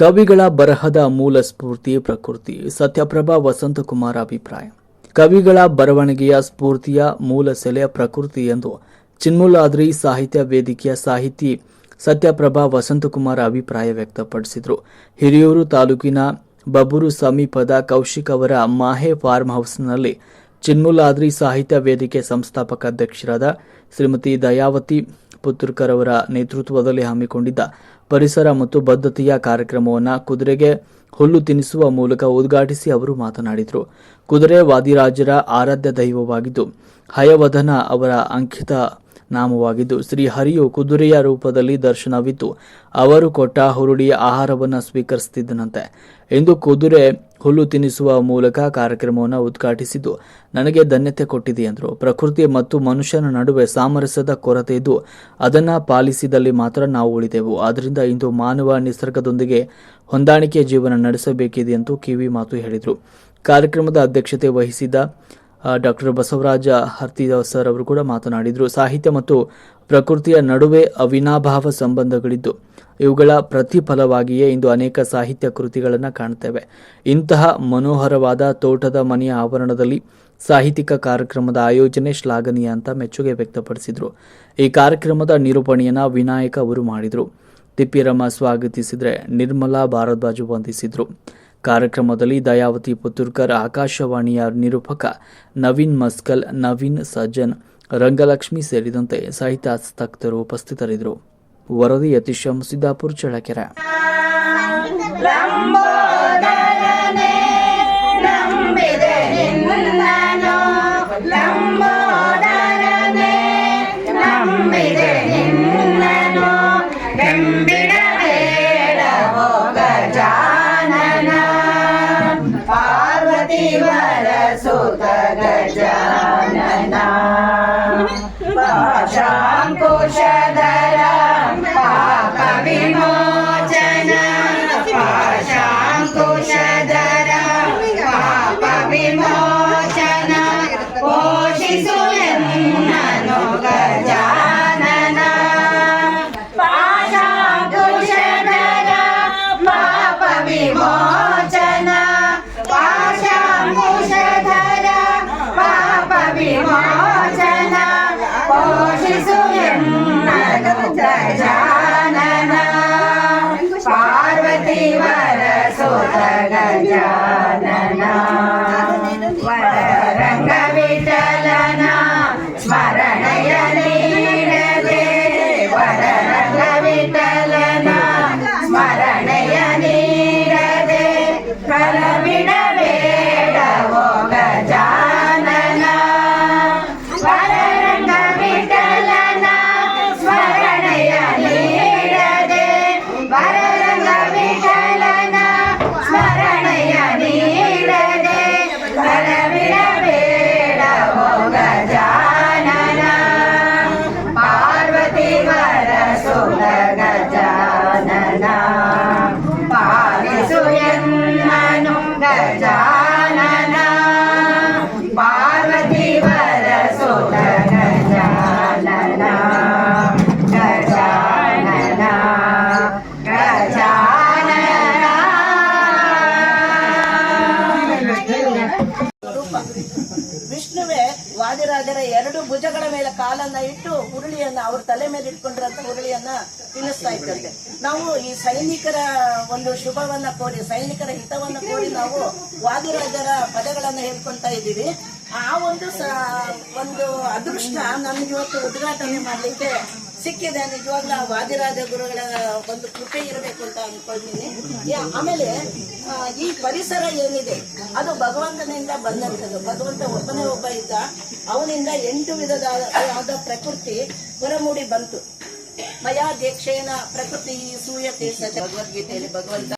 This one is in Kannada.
ಕವಿಗಳ ಬರಹದ ಮೂಲ ಸ್ಫೂರ್ತಿ ಪ್ರಕೃತಿ. ಸತ್ಯಪ್ರಭಾ ವಸಂತಕುಮಾರ್ ಅಭಿಪ್ರಾಯ. ಕವಿಗಳ ಬರವಣಿಗೆಯ ಸ್ಫೂರ್ತಿಯ ಮೂಲ ಸೆಲೆಯ ಪ್ರಕೃತಿ ಎಂದು ಚಿನ್ಮುಲಾದ್ರಿ ಸಾಹಿತ್ಯ ವೇದಿಕೆಯ ಸಾಹಿತಿ ಸತ್ಯಪ್ರಭಾ ವಸಂತಕುಮಾರ್ ಅಭಿಪ್ರಾಯ ವ್ಯಕ್ತಪಡಿಸಿದರು. ಹಿರಿಯೂರು ತಾಲೂಕಿನ ಬಬೂರು ಸಮೀಪದ ಕೌಶಿಕ್ ಅವರ ಮಾಹೆ ಫಾರ್ಮ್ ಹೌಸ್ನಲ್ಲಿ ಚಿನ್ಮುಲಾದ್ರಿ ಸಾಹಿತ್ಯ ವೇದಿಕೆ ಸಂಸ್ಥಾಪಕ ಅಧ್ಯಕ್ಷರಾದ ಶ್ರೀಮತಿ ದಯಾವತಿ ಪುತ್ತೂರ್ಕರ್ ಅವರ ನೇತೃತ್ವದಲ್ಲಿ ಹಮ್ಮಿಕೊಂಡಿದ್ದ ಪರಿಸರ ಮತ್ತು ಬದ್ಧತೆಯ ಕಾರ್ಯಕ್ರಮವನ್ನು ಕುದುರೆಗೆ ಹುಲ್ಲು ತಿನ್ನಿಸುವ ಮೂಲಕ ಉದ್ಘಾಟಿಸಿ ಅವರು ಮಾತನಾಡಿದರು. ಕುದುರೆ ವಾದಿರಾಜರ ಆರಾಧ್ಯ ದೈವವಾಗಿದ್ದು ಹಯವಧನ ಅವರ ಅಂಕಿತ ನಾಮವಾಗಿದ್ದು, ಶ್ರೀ ಹರಿಯು ಕುದುರೆಯ ರೂಪದಲ್ಲಿ ದರ್ಶನವಿದ್ದು ಅವರು ಕೊಟ್ಟ ಹುರುಳಿಯ ಆಹಾರವನ್ನು ಸ್ವೀಕರಿಸುತ್ತಿದ್ದನಂತೆ ಇಂದು ಕುದುರೆ ಹುಲ್ಲು ತಿನ್ನಿಸುವ ಮೂಲಕ ಕಾರ್ಯಕ್ರಮವನ್ನು ಉದ್ಘಾಟಿಸಿದ್ದು, ನನಗೆ ಧನ್ಯತೆ ಕೊಟ್ಟಿದೆ ಎಂದರು. ಪ್ರಕೃತಿ ಮತ್ತು ಮನುಷ್ಯನ ನಡುವೆ ಸಾಮರಸ್ಯದ ಕೊರತೆ ಇದ್ದು, ಅದನ್ನು ಪಾಲಿಸಿದಲ್ಲಿ ಮಾತ್ರ ನಾವು ಉಳಿದೆವು. ಆದ್ದರಿಂದ ಇಂದು ಮಾನವ ನಿಸರ್ಗದೊಂದಿಗೆ ಹೊಂದಾಣಿಕೆ ಜೀವನ ನಡೆಸಬೇಕಿದೆ ಎಂದು ಕಿವಿ ಮಾತು ಹೇಳಿದರು. ಕಾರ್ಯಕ್ರಮದ ಅಧ್ಯಕ್ಷತೆ ವಹಿಸಿದ್ದ ಡಾಕ್ಟರ್ ಬಸವರಾಜ ಹರ್ತಿದಾವ್ ಸರ್ ಅವರು ಕೂಡ ಮಾತನಾಡಿದರು. ಸಾಹಿತ್ಯ ಮತ್ತು ಪ್ರಕೃತಿಯ ನಡುವೆ ಅವಿನಾಭಾವ ಸಂಬಂಧಗಳಿದ್ದು, ಇವುಗಳ ಪ್ರತಿಫಲವಾಗಿಯೇ ಇಂದು ಅನೇಕ ಸಾಹಿತ್ಯ ಕೃತಿಗಳನ್ನು ಕಾಣುತ್ತೇವೆ ಇಂತಹ ಮನೋಹರವಾದ ತೋಟದ ಮನೆಯ ಆವರಣದಲ್ಲಿ ಸಾಹಿತ್ಯಿಕ ಕಾರ್ಯಕ್ರಮದ ಆಯೋಜನೆ ಶ್ಲಾಘನೀಯ ಅಂತ ಮೆಚ್ಚುಗೆ ವ್ಯಕ್ತಪಡಿಸಿದರು. ಈ ಕಾರ್ಯಕ್ರಮದ ನಿರೂಪಣೆಯನ್ನು ವಿನಾಯಕ ಅವರು ಮಾಡಿದರು. ತಿಪ್ಪಿರಮ್ಮ ಸ್ವಾಗತಿಸಿದರೆ ನಿರ್ಮಲಾ ಭಾರದ್ವಾಜು ವಂದಿಸಿದರು. ಕಾರ್ಯಕ್ರಮದಲ್ಲಿ ದಯಾವತಿ ಪುತ್ತೂರ್ಕರ್, ಆಕಾಶವಾಣಿಯ ನಿರೂಪಕ ನವೀನ್ ಮಸ್ಕಲ್, ನವೀನ್ ಸಜ್ಜನ್, ರಂಗಲಕ್ಷ್ಮಿ ಸೇರಿದಂತೆ ಸಾಹಿತ್ಯಾಸಕ್ತರು ಉಪಸ್ಥಿತರಿದ್ದರು. ವರದಿ ಯತೀಶ್ ಸಿದ್ದಾಪುರ ಚಳ್ಳಕೆರೆ. पतिवर सुत गजानना पाशां कुशधरं पापविमोचन पाशां कुशधरं पापविमोचन पोषिसुयं ननु गजानना पाशां कुशधरं पापविमोचन ಪಾರ್ವತಿ ವರಸುತ ಗಜಾನನ ವರರಂಗ ವಿಠಲನ ಸ್ಮರಣೆಯ ನೀಡದೆ ವರರಂಗ ವಿಠಲನ ಸ್ಮರಣೆಯ ನೀಡದೆ ಕಲಬಿಡಬೇಡವೋ ವಾದಿರಾಜರ ಎರಡು ಭುಜಗಳ ಮೇಲೆ ಕಾಲನ್ನ ಇಟ್ಟು ಉರುಳಿಯನ್ನ ಅವ್ರ ತಲೆ ಮೇಲೆ ಇಟ್ಕೊಂಡಿರಂತ ಉರುಳಿಯನ್ನ ತಿನ್ನಿಸ್ತಾ ಇದ್ದಂತೆ. ನಾವು ಈ ಸೈನಿಕರ ಒಂದು ಶುಭವನ್ನ ಕೋರಿ, ಸೈನಿಕರ ಹಿತವನ್ನ ಕೋರಿ ನಾವು ವಾದಿರಾಜರ ಪದಗಳನ್ನ ಹೇಳ್ಕೊಂತ ಇದ್ದೀವಿ. ಆ ಒಂದು ಒಂದು ಅದೃಷ್ಟ ನಮ್ಗೆ ಇವತ್ತು ಉದ್ಘಾಟನೆ ಮಾಡ್ಲಿಕ್ಕೆ ಸಿಕ್ಕಿದೆ ನಿಜವಾಗ್ಲೂ ಆ ವಾದಿರಾಜ ಗುರುಗಳ ಒಂದು ಕೃಪೆ ಇರಬೇಕು ಅಂತ ಅನ್ಕೊಳ್ತೀನಿ. ಆಮೇಲೆ ಈ ಪರಿಸರ ಏನಿದೆ, ಅದು ಭಗವಂತನಿಂದ ಬಂದಂಥದ್ದು. ಭಗವಂತ ಒಬ್ಬನೇ ಒಬ್ಬ ಇದ್ದ. ಅವನಿಂದ ಎಂಟು ವಿಧದ ಆದ ಪ್ರಕೃತಿ ಹೊರಮೂಡಿ ಬಂತು. ಮಯಾ ದೀಕ್ಷೇನ ಪ್ರಕೃತಿ ಸೂಯತೆ ಭಗವದ್ಗೀತೆಯಲ್ಲಿ ಭಗವಂತ